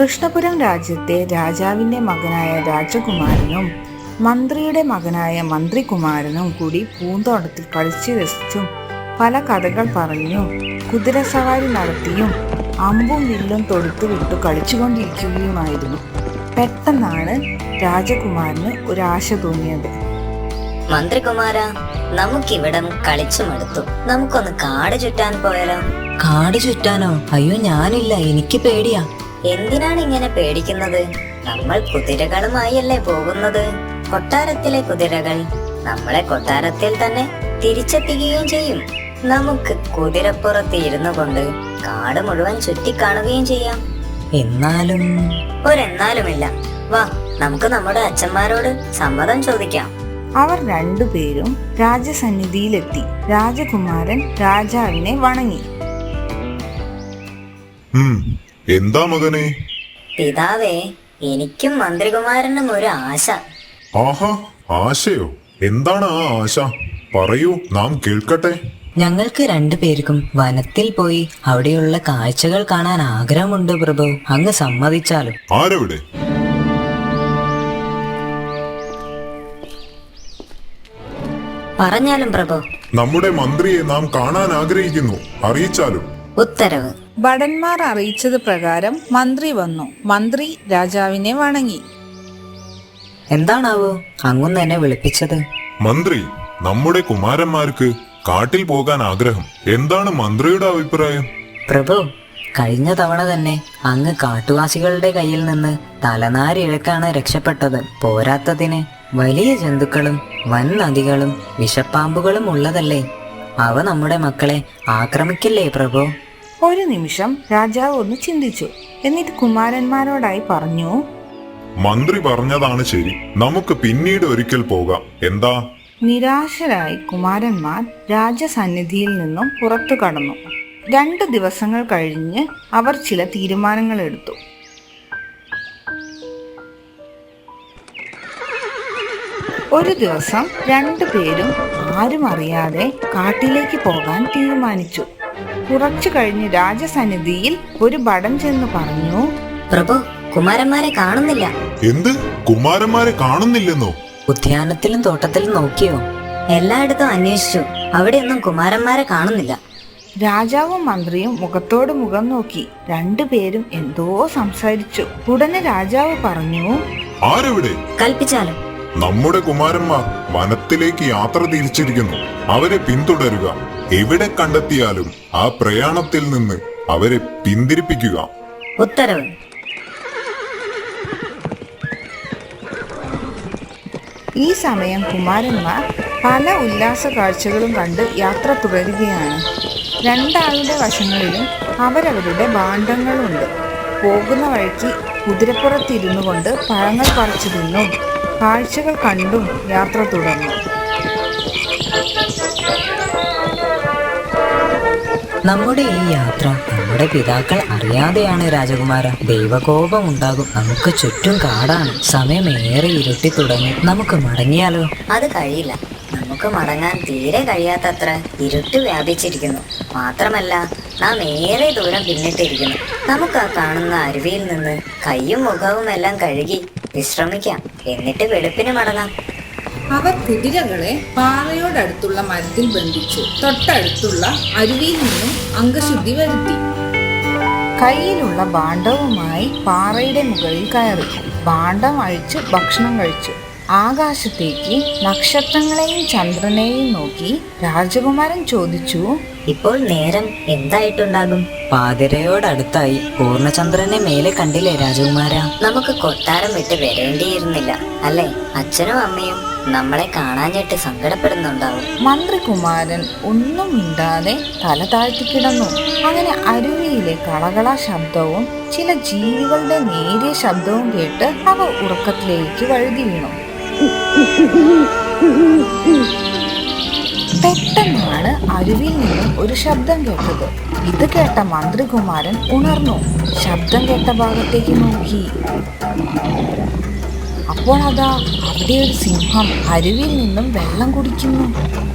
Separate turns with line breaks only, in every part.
കൃഷ്ണപുരം രാജ്യത്തെ രാജാവിന്റെ മകനായ രാജകുമാരനും മന്ത്രിയുടെ മകനായ മന്ത്രികുമാരനും കൂടി പൂന്തോട്ടത്തിൽ കളിച്ചു രസിച്ചും പല കഥകൾ പറഞ്ഞും കുതിരസവാരി നടത്തിയും അമ്പും വില്ലും തൊടുത്തു വിട്ടു കളിച്ചുകൊണ്ടിരിക്കുകയുമായിരുന്നു. പെട്ടെന്നാണ് രാജകുമാരന് ഒരാശ തോന്നിയത്.
മന്ത്രികുമാര നമുക്കിവിടം കളിച്ചു മടുത്തു. നമുക്കൊന്ന് കാട് ചുറ്റാൻ പോയാലോ?
കാട് ചുറ്റാനോ? അയ്യോ ഞാനില്ല. എനിക്ക് പേടിയാ.
എന്തിനാണ് ഇങ്ങനെ പേടിക്കുന്നത്? നമ്മൾ കുതിരകളുമായല്ലേ പോകുന്നത്? കൊട്ടാരത്തിലെ കുതിരകൾ നമ്മളെ കൊട്ടാരത്തിൽ തന്നെ തിരിച്ചെത്തിക്കുകയും ചെയ്യും. നമുക്ക് കുതിരപ്പുറത്ത് ഇരുന്നു കൊണ്ട് കാട് മുഴുവൻ ചുറ്റിക്കാണുകയും ചെയ്യാം.
എന്നാലും?
ഒരെന്നാലുമില്ല. വാ നമുക്ക് നമ്മുടെ അച്ഛന്മാരോട് സമ്മതം ചോദിക്കാം.
അവർ രണ്ടുപേരും രാജസന്നിധിയിലെത്തി. രാജകുമാരൻ രാജാവിനെ വണങ്ങി.
എന്താ മകനെ?
പിതാവേ എനിക്കും മന്ത്രികുമാരനും ഒരു ആശ.
ആഹാ ആശയോ? എന്താണ് ആ ആശ? പറയൂ നാം കേൾക്കട്ടെ.
ഞങ്ങൾക്ക് രണ്ടുപേർക്കും വനത്തിൽ പോയി അവിടെയുള്ള കാഴ്ചകൾ കാണാൻ ആഗ്രഹമുണ്ട് പ്രഭു. അങ്ങ് സമ്മതിച്ചാലും.
ആരവിടെ?
പറഞ്ഞാലും പ്രഭു.
നമ്മുടെ മന്ത്രിയെ നാം കാണാൻ ആഗ്രഹിക്കുന്നു. അറിയിച്ചാലും.
ഉത്തരവ്.
ഭടന്മാർ അറിയിച്ചത് പ്രകാരം മന്ത്രി വന്നു. മന്ത്രി രാജാവിനെ വണങ്ങി.
എന്താണാവോ അങ്ങുന്ന് എന്നെ വിളിപ്പിച്ചത്?
മന്ത്രി നമ്മുടെ കുമാരന്മാർക്ക് കാട്ടിൽ പോകാൻ ആഗ്രഹം. എന്താണ് മന്ത്രിയുടെ അഭിപ്രായം?
പ്രഭു കഴിഞ്ഞ തവണ തന്നെ അങ്ങ് കാട്ടുവാസികളുടെ കയ്യിൽ നിന്ന് തലനാരിഴക്കാണ് രക്ഷപ്പെട്ടത്. പോരാത്തതിന് വലിയ ജന്തുക്കളും വൻ നദികളും വിഷപ്പാമ്പുകളും ഉള്ളതല്ലേ? അവ നമ്മുടെ മക്കളെ ആക്രമിക്കില്ലേ പ്രഭു?
ഒരു നിമിഷം രാജാവ് ഒന്ന് ചിന്തിച്ചു. എന്നിട്ട് കുമാരന്മാരോടായി പറഞ്ഞു
മന്ത്രി പറഞ്ഞതാണ് ശരി. നമുക്ക് പിന്നീട് ഒരിക്കൽ പോകാം. എന്താ?
നിരാശരായി കുമാരന്മാർ രാജസന്നിധിയിൽ നിന്നും പുറത്തു കടന്നു. രണ്ടു ദിവസങ്ങൾ കഴിഞ്ഞ് അവർ ചില തീരുമാനങ്ങൾ എടുത്തു ഒരു ദിവസം രണ്ടു പേരും ആരും അറിയാതെ കാട്ടിലേക്ക് പോകാൻ തീരുമാനിച്ചു. കുറച്ചു കഴിഞ്ഞ് രാജസന്നിധിയിൽ ഒരു ഭടൻ ചെന്ന് പറഞ്ഞു
പ്രഭു കുമാരന്മാരെ കാണുന്നില്ല.
എന്ത്? കുമാരന്മാരെ കാണുന്നില്ലെന്നോ?
ഉദ്യാനത്തിലും തോട്ടത്തിലും നോക്കിയോ?
എല്ലായിടത്തും അന്വേഷിച്ചു. അവിടെയൊന്നും കുമാരന്മാരെ കാണുന്നില്ല.
രാജാവും മന്ത്രിയും മുഖത്തോട് മുഖം നോക്കി രണ്ടുപേരും എന്തോ സംസാരിച്ചു. ഉടനെ രാജാവ് പറഞ്ഞു
ആരെവിടെ?
കൽപ്പിച്ചാലും?
നമ്മുടെ കുമാരന്മാർ വനത്തിലേക്ക് യാത്ര തിരിച്ചിരിക്കുന്നു. അവരെ പിന്തുടരുക. എവിടെ കണ്ടെത്തിയാലും ആ പ്രയാണത്തിൽ നിന്ന് അവരെ പിന്തിരിപ്പിക്കുക.
ഉത്തരവ്.
ഈ സമയം കുമാരന്മാർ പല ഉല്ലാസ കാഴ്ചകളും കണ്ട് യാത്ര തുടരുകയാണ്. രണ്ടാളുടെ വശങ്ങളിലും അവരവരുടെ ഭാണ്ഡങ്ങളുണ്ട്. പോകുന്ന വഴിക്ക് കുതിരപ്പുറത്തിരുന്നു കൊണ്ട് പഴങ്ങൾ പറിച്ചു തിന്നും. കാഴ്ചകൾ കണ്ടും യാത്ര തുടർന്നു
നമ്മുടെ ഈ യാത്ര നമ്മുടെ പിതാക്കൾ അറിയാതെയാണ് രാജകുമാര. ദൈവകോപം ഉണ്ടാകും. നമുക്ക് ചുറ്റും കാടാണ്. സമയം ഏറെ ഇരുട്ടി തുടങ്ങി. നമുക്ക് മടങ്ങിയാലോ?
അത് കഴിയില്ല. നമുക്ക് മടങ്ങാൻ തീരെ കഴിയാത്തത്ര ഇരുട്ട് വ്യാപിച്ചിരിക്കുന്നു. മാത്രമല്ല നാം ഏറെ ദൂരം പിന്നിട്ടിരിക്കുന്നു. നമുക്ക് ആ കാണുന്ന അരുവിയിൽ നിന്ന് കയ്യും മുഖവും എല്ലാം കഴുകി വിശ്രമിക്കാം. എന്നിട്ട് വെളുപ്പിന് മടങ്ങാം.
അവർ കുതിരകളെ പാറയോടടുത്തുള്ള മരത്തിൽ ബന്ധിച്ചു. തൊട്ടടുത്തുള്ള അരുവിയിൽ നിന്നും അംഗശുദ്ധി വരുത്തി. കയ്യിലുള്ള ഭാണ്ഡവുമായി പാറയുടെ മുകളിൽ കയറി. ഭാണ്ഡം അഴിച്ച് ഭക്ഷണം കഴിച്ചു. ആകാശത്തേക്ക് നക്ഷത്രങ്ങളെയും ചന്ദ്രനെയും നോക്കി രാജകുമാരൻ ചോദിച്ചു
ഇപ്പോൾ നേരം എന്തായിട്ടുണ്ടാകും?
പാതിരയോടടുത്തായി പൂർണചന്ദ്രനെ മേലെ കണ്ടില്ലേ രാജകുമാര?
നമുക്ക് കൊട്ടാരം വിട്ട് വരേണ്ടിയിരുന്നില്ല അല്ലേ? അച്ഛനും അമ്മയും നമ്മളെ കാണാഞ്ഞിട്ട് സങ്കടപ്പെടുന്നുണ്ടാവും.
മന്ത്രികുമാരൻ ഒന്നും മിണ്ടാതെ തല താഴ്ത്തി കിടന്നു. അങ്ങനെ അരുവിയിലെ കളകള ശബ്ദവും ചില ജീവികളുടെ നേരിയ ശബ്ദവും കേട്ട് അവ ഉറക്കത്തിലേക്ക് വഴുതി വീണു. പെട്ടെന്നാണ് അരുവിൽ നിന്നും ഒരു ശബ്ദം കേട്ടത്. ഇത് കേട്ട മന്ത്രികുമാരൻ ഉണർന്നു. ശബ്ദം കേട്ട ഭാഗത്തേക്ക് നോക്കി. അപ്പോൾ അതാ അവിടെ ഒരു സിംഹം അരുവിൽ നിന്നും വെള്ളം കുടിക്കുന്നു.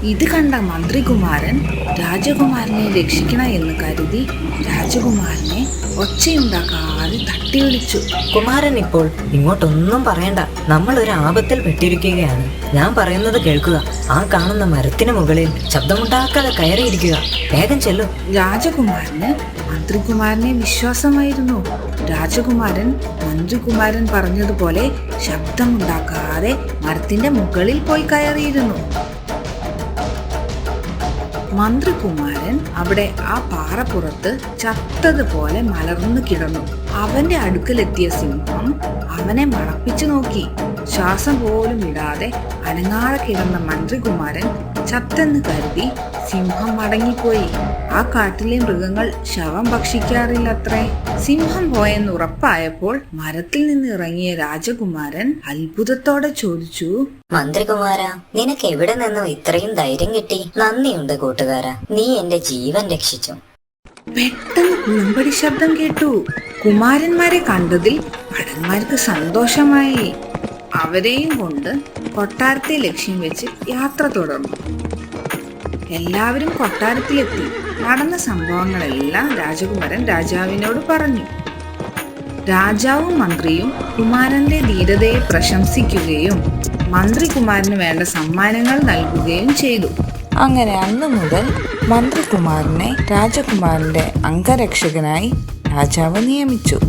ഇത് കണ്ട മന്ത്രികുമാരൻ രാജകുമാരനെ രക്ഷിക്കണ എന്ന് കരുതി രാജകുമാരനെ ഒച്ചയുണ്ടാക്കാതെ തട്ടി വിളിച്ചു
കുമാരൻ ഇപ്പോൾ ഇങ്ങോട്ടൊന്നും പറയണ്ട. നമ്മൾ ഒരു ആപത്തിൽ പെട്ടിരിക്കുകയാണ്. ഞാൻ പറയുന്നത് കേൾക്കുക. ആ കാണുന്ന മരത്തിന് മുകളിൽ ശബ്ദമുണ്ടാക്കാതെ കയറിയിരിക്കുക. വേഗം ചെല്ലു.
രാജകുമാരന് മന്ത്രികുമാരനെ വിശ്വാസമായിരുന്നു. രാജകുമാരൻ മന്ത്രികുമാരൻ പറഞ്ഞതുപോലെ ശബ്ദമുണ്ടാക്കാതെ മരത്തിന്റെ മുകളിൽ പോയി കയറിയിരുന്നു. മന്ത്രികുമാരൻ അവിടെ ആ പാറപ്പുറത്ത് ചത്തതുപോലെ മലർന്നു കിടന്നു. അവന്റെ അടുക്കലെത്തിയ സിംഹം അവനെ മണപ്പിച്ചു നോക്കി. ശ്വാസം പോലും ഇടാതെ അനങ്ങാതെ കിടന്ന മന്ത്രികുമാരൻ ചത്തെന്ന് കരുതി സിംഹം മടങ്ങിപ്പോയി. ആ കാട്ടിലെ മൃഗങ്ങൾ ശവം ഭക്ഷിക്കാറില്ലത്രേ. സിംഹം പോയെന്ന് ഉറപ്പായപ്പോൾ മരത്തിൽ നിന്ന് ഇറങ്ങിയ രാജകുമാരൻ അത്ഭുതത്തോടെ ചോദിച്ചു
മന്ത്രികുമാര നിനക്ക് എവിടെ നിന്നും ഇത്രയും ധൈര്യം കിട്ടി? നന്ദിയുണ്ട് കൂട്ടുകാര. നീ എന്റെ ജീവൻ രക്ഷിച്ചു.
പെട്ടെന്ന് കുളമ്പടി ശബ്ദം കേട്ടു. കുമാരന്മാരെ കണ്ടതിൽ ഭടന്മാർക്ക് സന്തോഷമായി. അവരെയും കൊണ്ട് കൊട്ടാരത്തെ ലക്ഷ്യം വെച്ച് യാത്ര തുടർന്നു. എല്ലാവരും കൊട്ടാരത്തിലെത്തി. നടന്ന സംഭവങ്ങളെല്ലാം രാജകുമാരൻ രാജാവിനോട് പറഞ്ഞു. രാജാവും മന്ത്രിയും കുമാരന്റെ ധീരതയെ പ്രശംസിക്കുകയും മന്ത്രി കുമാരന് വേണ്ട സമ്മാനങ്ങൾ നൽകുകയും ചെയ്തു. അങ്ങനെ അന്ന് മുതൽ മന്ത്രികുമാരനെ രാജകുമാരന്റെ അംഗരക്ഷകനായി രാജാവ് നിയമിച്ചു.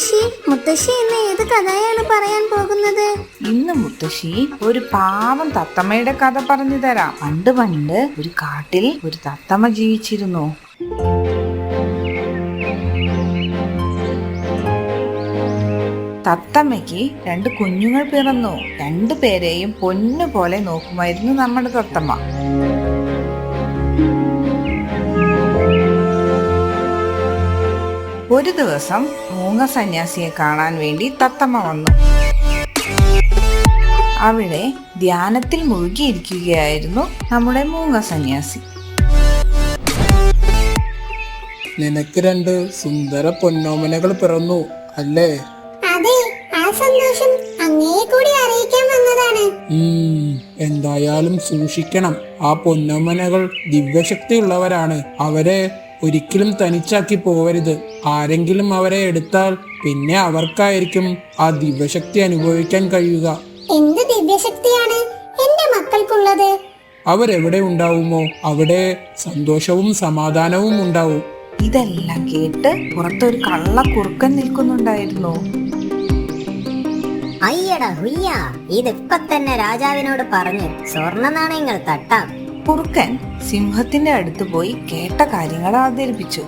മുത്തശ്ശി? മുത്തശ്ശി ഇന്ന് ഏത് കഥയാണ് പറയാൻ പോകുന്നത്?
ഇന്ന് മുത്തശ്ശി ഒരു പാവം തത്തമ്മയുടെ കഥ പറഞ്ഞു തരാം. പണ്ട് പണ്ട് ഒരു കാട്ടിൽ ഒരു തത്തമ്മ ജീവിച്ചിരുന്നു. തത്തമ്മയ്ക്ക് രണ്ട് കുഞ്ഞുങ്ങൾ പിറന്നു. രണ്ടു പേരെയും പൊന്നു പോലെ നോക്കുമായിരുന്നു നമ്മുടെ തത്തമ്മ. ഒരു ദിവസം മൂങ്ങ സന്യാസിയെ കാണാൻ വേണ്ടി തത്തമ്മ വന്നു. അവിടെ ധ്യാനത്തിൽ മുഴുകിയിരിക്കുകയായിരുന്നു നമ്മുടെ മൂങ്ങ സന്യാസി.
നിനക്ക് രണ്ട് സുന്ദര പൊന്നോമനകൾ പിറന്നു അല്ലേ?
അതെ ആ സന്തോഷം അങ്ങയെ കൂടി അറിയിക്കാൻ വന്നതാണ്.
ഉം, എന്തായാലും സൂക്ഷിക്കണം. ആ പൊന്നോമനകൾ ദിവ്യശക്തിയുള്ളവരാണ്. അവരെ ഒരിക്കലും തനിച്ചാക്കി പോവരുത്. ആരെങ്കിലും അവരെ എടുത്താൽ പിന്നെ അവർക്കായിരിക്കും ആ ദിവ്യശക്തി അനുഭവിക്കാൻ കഴിയുക.
എന്ത് ദിവ്യശക്തിയാണ് എന്റെ മക്കൾക്കുള്ളത്?
അവരെവിടെ ഉണ്ടാവുമോ? അവിടെ സന്തോഷവും സമാധാനവും ഉണ്ടാവും.
ഇതെല്ലാം കേട്ട് പുറത്തൊരു കള്ള കുറുക്കൻ നിൽക്കുന്നുണ്ടായിരുന്നു.
അയ്യടാ ഹുയ്യ. ഇതിപ്പൊ തന്നെ രാജാവിനോട് പറഞ്ഞ് സ്വർണ നാണയങ്ങൾ തട്ടാം.
കുറുക്കൻ സിംഹത്തിന്റെ അടുത്ത് പോയി കേട്ട കാര്യങ്ങൾ അവതരിപ്പിച്ചു.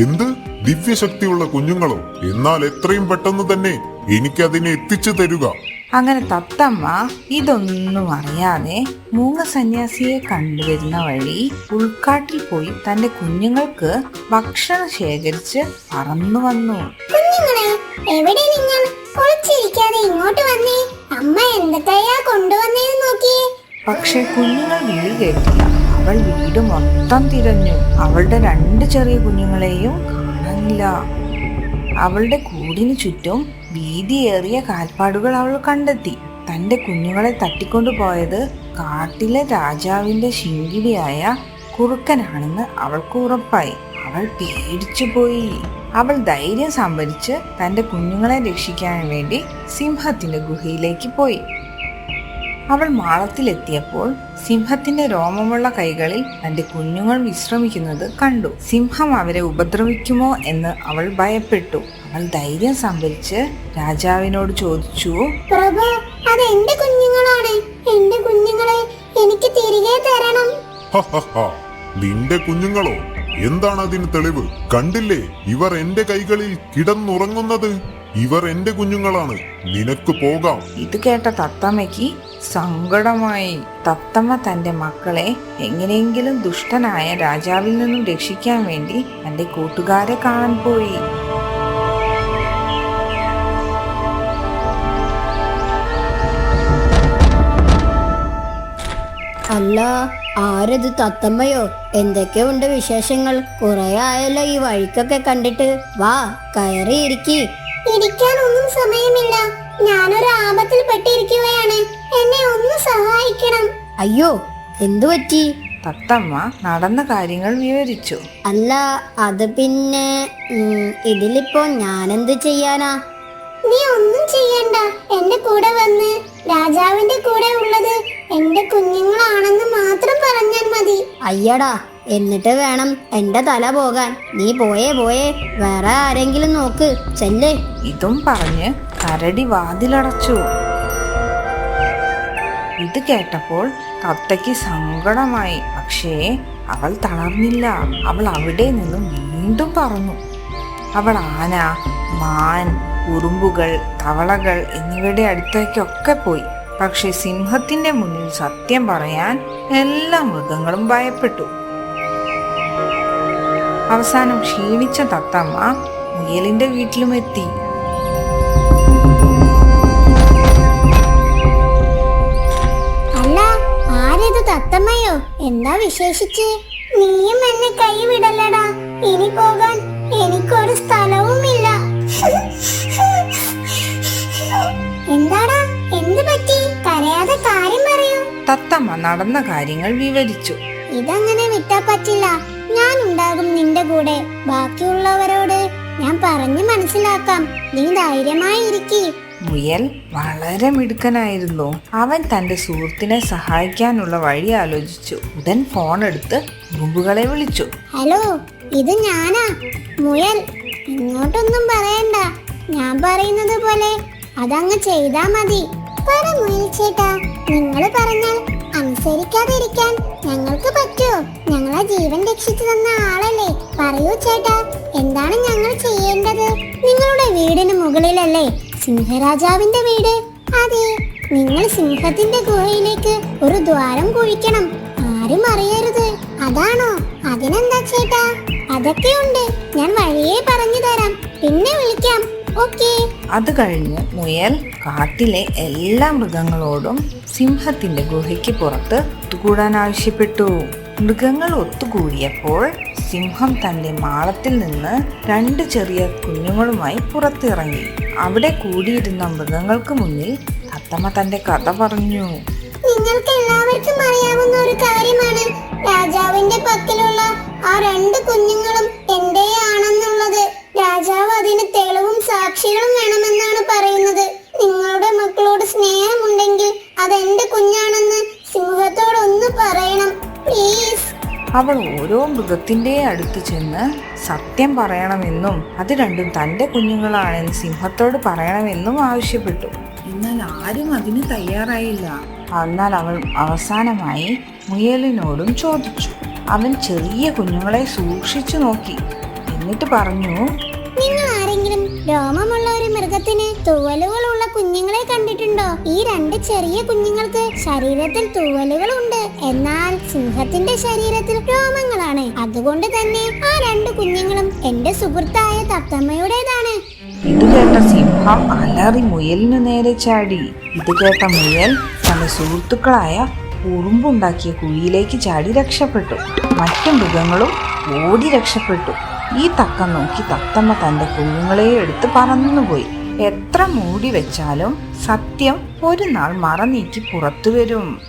എന്ത്? ദിവ്യശക്തിയുള്ള കുഞ്ഞുങ്ങളോ? എന്നാൽ എത്രയും പെട്ടെന്ന് തന്നെ എനിക്കതിനെ എത്തിച്ചു തരുക.
അങ്ങനെ തത്തമ്മ ഇതൊന്നും അറിയാതെ മൂങ്ങ സന്യാസിയെ കണ്ടുവരുന്ന വഴി ഉൾക്കാട്ടിൽ പോയി തന്റെ കുഞ്ഞുങ്ങൾക്ക് ഭക്ഷണം ശേഖരിച്ച് പറന്നു വന്നു.
കുഞ്ഞുങ്ങളെ എവിടെ നിങ്ങൾ? ഒളിച്ചിരിക്കാതെ ഇങ്ങോട്ട് വന്നേ. അമ്മ എന്തൊക്കെയാ കൊണ്ടുവന്നേന്ന് നോക്കിയേ
പക്ഷെ കുഞ്ഞുങ്ങൾ വീട് കേട്ടില്ല അവൾ വീട് മൊത്തം തിരഞ്ഞു. അവളുടെ രണ്ട് ചെറിയ കുഞ്ഞുങ്ങളെയും കാണാനില്ല. അവളുടെ കൂടിനു ചുറ്റും വീതിയേറിയ കാൽപ്പാടുകൾ അവൾ കണ്ടെത്തി. തന്റെ കുഞ്ഞുങ്ങളെ തട്ടിക്കൊണ്ടു പോയത് കാട്ടിലെ രാജാവിന്റെ ശിങ്കിടിയായ കുറുക്കനാണെന്ന് അവൾക്ക് ഉറപ്പായി. അവൾ പേടിച്ചു പോയി. അവൾ ധൈര്യം സംഭരിച്ച് തന്റെ കുഞ്ഞുങ്ങളെ രക്ഷിക്കാൻ വേണ്ടി സിംഹത്തിന്റെ ഗുഹയിലേക്ക് പോയി. അവൾ മാളത്തിലെത്തിയപ്പോൾ സിംഹത്തിന്റെ രോമമുള്ള കൈകളിൽ തന്റെ കുഞ്ഞുങ്ങൾ വിശ്രമിക്കുന്നത് കണ്ടു. സിംഹം അവരെ ഉപദ്രവിക്കുമോ എന്ന് അവൾ ഭയപ്പെട്ടു. അവൾ ധൈര്യം സംഭരിച്ച് രാജാവിനോട് ചോദിച്ചു
പ്രഭു അത് എന്റെ കുഞ്ഞുങ്ങളാണ്. എന്റെ കുഞ്ഞുങ്ങളെ എനിക്ക് തിരികെ തരണം.
ഹഹഹ. നിന്റെ കുഞ്ഞുങ്ങളോ? എന്താണ് അതിന് തെളിവ്? കണ്ടില്ലേ? ഇവർ എന്റെ കൈകളിൽ കിടന്നുറങ്ങുന്നത്. ഇവർ എന്റെ കുഞ്ഞുങ്ങളാണ്. നിനക്ക് പോകാം.
ഇത് കേട്ട തത്തമ്മയ്ക്ക് സങ്കടമായി. തത്തമ്മ തന്റെ മക്കളെ എങ്ങനെയെങ്കിലും ദുഷ്ടനായ രാജാവിൽ നിന്നും രക്ഷിക്കാൻ വേണ്ടി തന്റെ കൂട്ടുകാരെ കാണാൻ പോയി.
അല്ല ആരത് തത്തമ്മയോ? എന്തൊക്കെയുണ്ട് വിശേഷങ്ങൾ? കുറെ ആയല്ലോ ഈ വഴിക്കൊക്കെ കണ്ടിട്ട്. വാ കയറി ഇരിക്കി. ഇരിക്കാനൊന്നും സമയമില്ല. ഞാനൊരു ആപത്തിൽ പെട്ടിരിക്കുകയാണ്. എന്നെ ഒന്ന് സഹായിക്കണം. അയ്യോ എന്തു പറ്റി?
തത്തമ്മ നടന്ന കാര്യങ്ങൾ വിവരിച്ചു.
അല്ല അത് പിന്നെ ഇതിലിപ്പോ ഞാനെന്ത് ചെയ്യാനാ? നീ ഒന്നും ചെയ്യണ്ട. എന്റെ കൂടെ വന്ന് രാജാവിന്റെ കൂടെ ഉള്ളത് എന്റെ കുഞ്ഞുങ്ങളാണെന്ന് മാത്രം പറഞ്ഞാൽ മതി. അയ്യടാ എന്നിട്ട് വേണം എന്റെ തല പോകാൻ. നീ പോയേ പോയേ. വേറെ ആരെങ്കിലും നോക്ക്. ചെല്ലേ.
ഇതും പറഞ്ഞ് കരടി വാതിലടച്ചു. ഇത് കേട്ടപ്പോൾ തത്തയ്ക്ക് സങ്കടമായി. പക്ഷേ അവൾ തളർന്നില്ല. അവൾ അവിടെ നിന്നും വീണ്ടും പറഞ്ഞു അവൾ ആന മാൻ ഉറുമ്പുകൾ തവളകൾ എന്നിവയുടെ അടുത്തേക്കൊക്കെ പോയി. പക്ഷെ സിംഹത്തിന്റെ മുന്നിൽ സത്യം പറയാൻ എല്ലാ മൃഗങ്ങളും ഭയപ്പെട്ടു. അവസാനം ക്ഷീണിച്ച തത്തമ്മ മുയലിന്റെ വീട്ടിലും എത്തി.
തത്തമ്മയോ? എന്താ വിശേഷിച്ച്? നീയും എന്നെ കൈവിടല്ലടാ. ഇനി പോകാൻ എനിക്കൊരു സ്ഥലവുമില്ല.
തത്തമ്മ നടന്ന കാര്യങ്ങൾ വിവരിച്ചു.
ഇതങ്ങനെ വിട്ടാ പറ്റില്ല. ഞാൻ ഉണ്ടാകും നിന്റെ കൂടെ. ബാക്കിയുള്ളവരോട് ഞാൻ പറഞ്ഞു മനസ്സിലാക്കാം. നീ ധൈര്യമായി ഇരിക്കി
മുയൽ വളരെ മിടുക്കനായിരുന്നു. അവൻ തന്റെ സുഹൃത്തിനെ സഹായിക്കാനുള്ള വഴി ആലോചിച്ചു. ഉടൻ ഫോൺ എടുത്ത് ഉറുമ്പുകളെ വിളിച്ചു.
ഹലോ ഇത് ഞാനാ. മുയൽ ഇങ്ങോട്ടൊന്നും പറയണ്ട. ഞാൻ പറയുന്നത് പോലെ അതങ്ങ് ചെയ്താ മതി. പറ മുയൽ ചേട്ടാ നിങ്ങൾ പറഞ്ഞാൽ അനുസരിക്കാതിരിക്കാൻ ഞങ്ങൾക്ക് പറ്റോ. ഞങ്ങളെ ജീവൻ രക്ഷിച്ചു തന്ന ആളല്ലേ? പറയൂ ചേട്ടാ എന്താണ് ഞങ്ങൾ ചെയ്യേണ്ടത്? നിങ്ങളുടെ വീടിന് മുകളിലല്ലേ? സിംഹരാജാവിന്റെ വീട്? അതെ നിങ്ങൾ സിംഹത്തിന്റെ ഗുഹയിലേക്ക് ഒരു ദ്വാരം കുഴിക്കണം. ആരും അറിയരുത്. അതാണോ? അതിനെന്താ ചേട്ടാ? അതൊക്കെയുണ്ട്. ഞാൻ വഴിയേ പറഞ്ഞു തരാം. പിന്നെ വിളിക്കാം.
അത് കഴിഞ്ഞ് മുയൽ കാട്ടിലെ എല്ലാ മൃഗങ്ങളോടും സിംഹത്തിന്റെ ഗുഹയ്ക്ക് പുറത്ത് ഒത്തുകൂടാൻ ആവശ്യപ്പെട്ടു. മൃഗങ്ങൾ ഒത്തുകൂടിയപ്പോൾ സിംഹം തന്റെ മാളത്തിൽ നിന്ന് രണ്ട് ചെറിയ കുഞ്ഞുങ്ങളുമായി പുറത്തിറങ്ങി. അവിടെ കൂടിയിരുന്ന മൃഗങ്ങൾക്ക് മുന്നിൽ തത്തമ്മ തന്റെ കഥ പറഞ്ഞു.
നിങ്ങൾക്ക് എല്ലാവർക്കും അറിയാവുന്ന ഒരു കാര്യമാണ്. രാജാവിന്റെ പക്കലുള്ള ആ രണ്ട് കുഞ്ഞുങ്ങളും എന്റെയാണെന്നുള്ളത്. രാജാവ് അതിന് തെളിവും സാക്ഷികളും വേണമെന്നാണ് പറയുന്നത്. നിങ്ങളുടെ മക്കളോട് സ്നേഹമുണ്ടെങ്കിൽ അതെന്റെ കുഞ്ഞാണെന്ന് സിംഹത്തോട് ഒന്ന് പറയണം പ്ലീസ്
അവൾ ഓരോ മൃഗത്തിന്റെ അടുത്ത് ചെന്ന് സത്യം പറയണമെന്നും അത് രണ്ടും തന്റെ കുഞ്ഞുങ്ങളാണെന്ന് സിംഹത്തോട് പറയണമെന്നും ആവശ്യപ്പെട്ടു. എന്നാൽ ആരും അതിന് തയ്യാറായില്ല. എന്നാൽ അവൾ അവസാനമായി മുയലിനോടും ചോദിച്ചു. അവൻ ചെറിയ കുഞ്ഞുങ്ങളെ സൂക്ഷിച്ചു നോക്കി. എന്നിട്ട് പറഞ്ഞു
രോമമുള്ള ഒരു മൃഗത്തിന് തൂവലുകളുള്ള കുഞ്ഞുങ്ങളെ കണ്ടിട്ടുണ്ടോ? ഈ രണ്ട് ചെറിയ കുഞ്ഞുങ്ങൾക്ക് ശരീരത്തിൽ തൂവലുകളുണ്ട്. എന്നാൽ സിംഹത്തിന്റെ ശരീരത്തിൽ രോമങ്ങളാണ്. അതുകൊണ്ട് തന്നെ ആ രണ്ട് കുഞ്ഞുങ്ങളും എന്റെ സുഹൃത്തായ തത്തമ്മയുടേതാണ്.
ഇത് കേട്ട സിംഹം അലറി മുയലിനു നേരെ ചാടി. ഇത് കേട്ട മുയൽ തന്റെ സുഹൃത്തുക്കളായ ഉറുമ്പുണ്ടാക്കിയ കുഴിയിലേക്ക് ചാടി രക്ഷപ്പെട്ടു. മറ്റു മൃഗങ്ങളും ഓടി രക്ഷപ്പെട്ടു. ഈ തക്ക നോക്കി തത്തമ്മ തന്റെ കുഞ്ഞുങ്ങളെ എടുത്ത് പറന്നുപോയി. എത്ര മൂടി വെച്ചാലും സത്യം ഒരു നാൾ മറ നീക്കി പുറത്തു വരും.